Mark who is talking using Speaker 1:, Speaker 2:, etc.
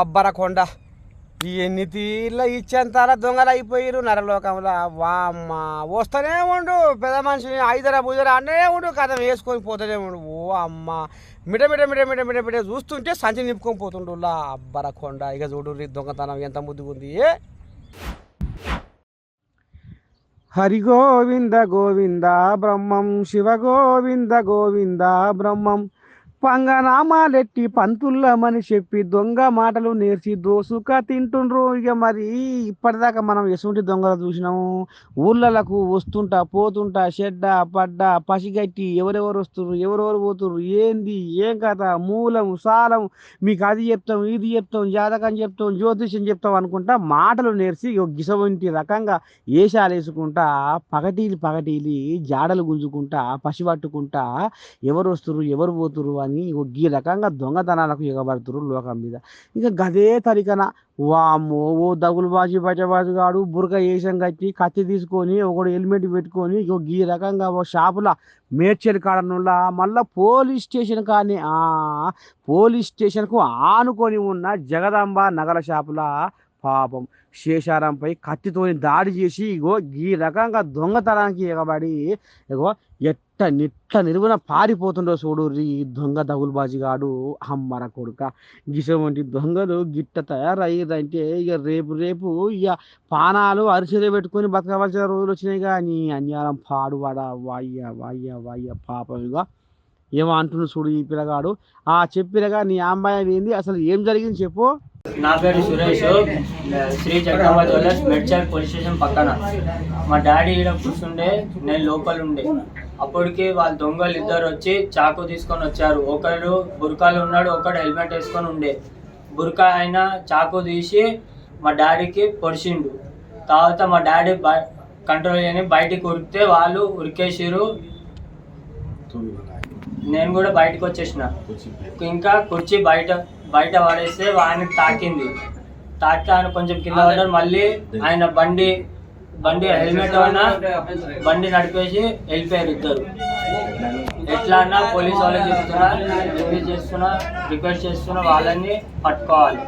Speaker 1: అబ్బరకొండ. కొండ ఎన్ని తీర్ల ఇచ్చేంతారా దొంగలు అయిపోయారు నరలోకంలో. వామ్మ వస్తూనే ఉండు. పెద్ద మనిషిని ఐదర బుజర అన్నే ఉండు. కథ వేసుకొని పోతూనే ఉండు. ఓ అమ్మ. మిట మిట మిట మిట మిట మిట చూస్తుంటే సంచి నింపుకొని పోతుండు అబ్బర కొండ ఇక చూడు దొంగతనం ఎంత ముద్దుగా ఉంది ఏ? హరి గోవింద గోవింద బ్రహ్మం శివ గోవింద గోవింద బ్రహ్మం. పంగనామాలెట్టి పంతుల్లమని చెప్పి దొంగ మాటలు నేర్చి దోసుక తింటుండ్రు. ఇక మరి ఇప్పటిదాకా మనం ఎటువంటి దొంగలు చూసినాము? ఊళ్ళలకు వస్తుంటా పోతుంటా షెడ్డ పడ్డ పసిగట్టి ఎవరెవరు వస్తున్నారు ఎవరెవరు పోతున్నారు ఏంది? ఏం కథ? మూలం సాలం? మీకు అది చెప్తాం ఇది చెప్తాం జాతకం చెప్తాం జ్యోతిష్యం చెప్తాం అనుకుంటా మాటలు నేర్చి గిసవంటి రకంగా ఏషాలు వేసుకుంటా పగటీలు పగటీలి జాడలు గుంజుకుంటా పసి పట్టుకుంటా ఎవరు వస్తున్నారు ఎవరు పోతున్నారు అని ఇగో ఈ రకంగా దొంగతనాలకు ఎగబడుతురు లోకం మీద ఇక గదే తరికన వామ్మో ఓ దగులు బాజీ బజబాజు గాడు బురక వేషం కట్టి కత్తి తీసుకొని ఒకడు హెల్మెట్ పెట్టుకొని ఇగో ఈ రకంగా ఓ షాపుల మేడ్చల్ కాడనుల్లా మళ్ళా పోలీస్ స్టేషన్ కానీ పోలీస్ స్టేషన్కు ఆనుకొని ఉన్న జగదాంబ నగర షాపుల పాపం శేషారంపై కత్తితోని దాడి చేసి ఇగో ఈ రకంగా దొంగతనానికి ఎగబడి ఇగో ఎట్ట నిట్ట నిరువున పారిపోతుండో చూడు ఈ దొంగ దగులుబాజిగాడు అమ్మర కొడుక. గిసవంటి దొంగలు గిట్ట తయారయ్యేదంటే ఇక రేపు రేపు ఇక పానాలు అరిసెలు పెట్టుకొని బతకవలసిన రోజులు వచ్చినాయి కానీ అన్యారం పాడువాడ వాయ్య వాయ్య వాయ్య పాపం ఇక ఏమో అంటున్నాడు చూడు ఈ పిల్లగాడు. ఆ చెప్పినగా నీ అమ్మాయి ఏంది? అసలు ఏం జరిగింది చెప్పు.
Speaker 2: నా పేరు Suresh. Shri Jagadamba jewellers Medchal police station పక్కన. మా డాడీ ఈడ కూర్చుండే నేను లోపల ఉండే. అప్పటికి వాళ్ళ దొంగలు ఇద్దరు వచ్చి చాకు తీసుకొని వచ్చారు. ఒకరు బురకాలు ఉన్నాడు ఒకడు హెల్మెట్ వేసుకొని ఉండే. బురకా ఆయన చాకు తీసి మా డాడీకి పొడిచిండు. తర్వాత మా డాడీ కంట్రోల్ చేయని బయటికి ఉరికితే వాళ్ళు ఉరికేసిరు నేను కూడా బయటకు వచ్చేసిన. ఇంకా కుర్చీ బయట బయట పడేస్తే ఆయనకి తాకింది. తాకితే ఆయన కొంచెం కింద పడ్డారు మళ్ళీ ఆయన బండి బండి హెల్మెట్ అయినా బండి నడిపేసి వెళ్ళిపోయారు ఇద్దరు. ఎట్లా అన్నా పోలీస్ వాళ్ళకి చెప్తున్నా రిక్వెస్ట్ చేస్తున్నా రిక్వెస్ట్ చేస్తున్నా వాళ్ళని పట్టుకోవాలి.